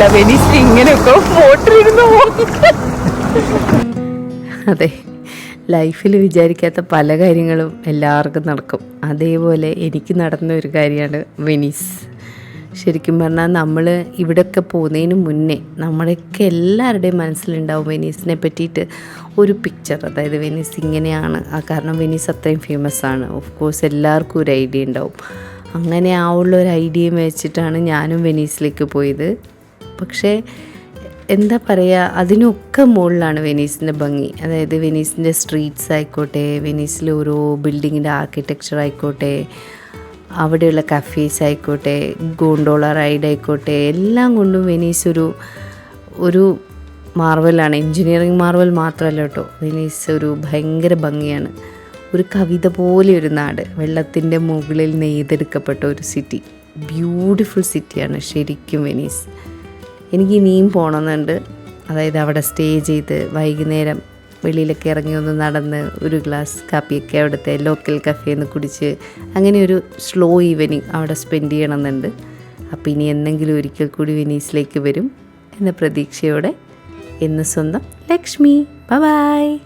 വിചാരിച്ചിട്ടില്ല വെനീസിൽ ഇങ്ങനെയൊക്കെ മോട്ടറിരുന്ന് അതെ ലൈഫിൽ വിചാരിക്കാത്ത പല കാര്യങ്ങളും എല്ലാവർക്കും നടക്കും. അതേപോലെ എനിക്ക് നടന്ന ഒരു കാര്യമാണ് വെനീസ്. ശരിക്കും പറഞ്ഞാൽ നമ്മൾ ഇവിടെയൊക്കെ പോകുന്നതിന് മുന്നേ നമ്മളൊക്കെ എല്ലാവരുടെയും മനസ്സിലുണ്ടാവും വെനീസിനെ പറ്റിയിട്ട് ഒരു പിക്ചർ അതായത് വെനീസ് ഇങ്ങനെയാണ്. ആ കാരണം വെനീസ് അത്രയും ഫേമസ് ആണ്. ഓഫ് കോഴ്സ് എല്ലാവർക്കും ഒരു ഐഡിയ ഉണ്ടാവും. അങ്ങനെ ആ ഉള്ള ഒരു ഐഡിയയും വെച്ചിട്ടാണ് ഞാനും വെനീസിലേക്ക് പോയത്. പക്ഷേ എന്താ പറയുക അതിനൊക്കെ മുകളിലാണ് വെനീസിന്റെ ഭംഗി. അതായത് വെനീസിന്റെ സ്ട്രീറ്റ്സ് ആയിക്കോട്ടെ വെനീസിലെ ഓരോ ബിൽഡിങ്ങിന്റെ ആർക്കിടെക്ചർ ആയിക്കോട്ടെ അവിടെയുള്ള കഫേസ് ആയിക്കോട്ടെ ഗോണ്ടോള റൈഡ് ആയിക്കോട്ടെ എല്ലാം കൊണ്ടും വെനീസ് ഒരു ഒരു മാർവലാണ് എൻജിനീയറിങ് മാർവൽ മാത്രമല്ല കേട്ടോ. വെനീസ് ഒരു ഭയങ്കര ഭംഗിയാണ്. ഒരു കവിത പോലെ ഒരു നാട്. വെള്ളത്തിന്റെ മുകളിൽ നെയ്തെടുക്കപ്പെട്ട ഒരു സിറ്റി ബ്യൂട്ടിഫുൾ സിറ്റിയാണ് ശരിക്കും വെനീസ്. എനിക്ക് ഇനിയും പോകണമെന്നുണ്ട് അതായത് അവിടെ സ്റ്റേ ചെയ്ത് വൈകുന്നേരം വെളിയിലൊക്കെ ഇറങ്ങി ഒന്ന് നടന്ന് ഒരു ഗ്ലാസ് കാപ്പിയൊക്കെ അവിടുത്തെ ലോക്കൽ കഫേയിൽ നിന്ന് കുടിച്ച് അങ്ങനെ ഒരു സ്ലോ ഈവനിങ് അവിടെ സ്പെൻഡ് ചെയ്യണമെന്നുണ്ട് അപ്പോൾ ഇനി എന്തെങ്കിലും ഒരിക്കൽ കൂടി വെനീസിലേക്ക് വരും എന്ന പ്രതീക്ഷയോടെ എന്ന് സ്വന്തം ലക്ഷ്മി. ബൈ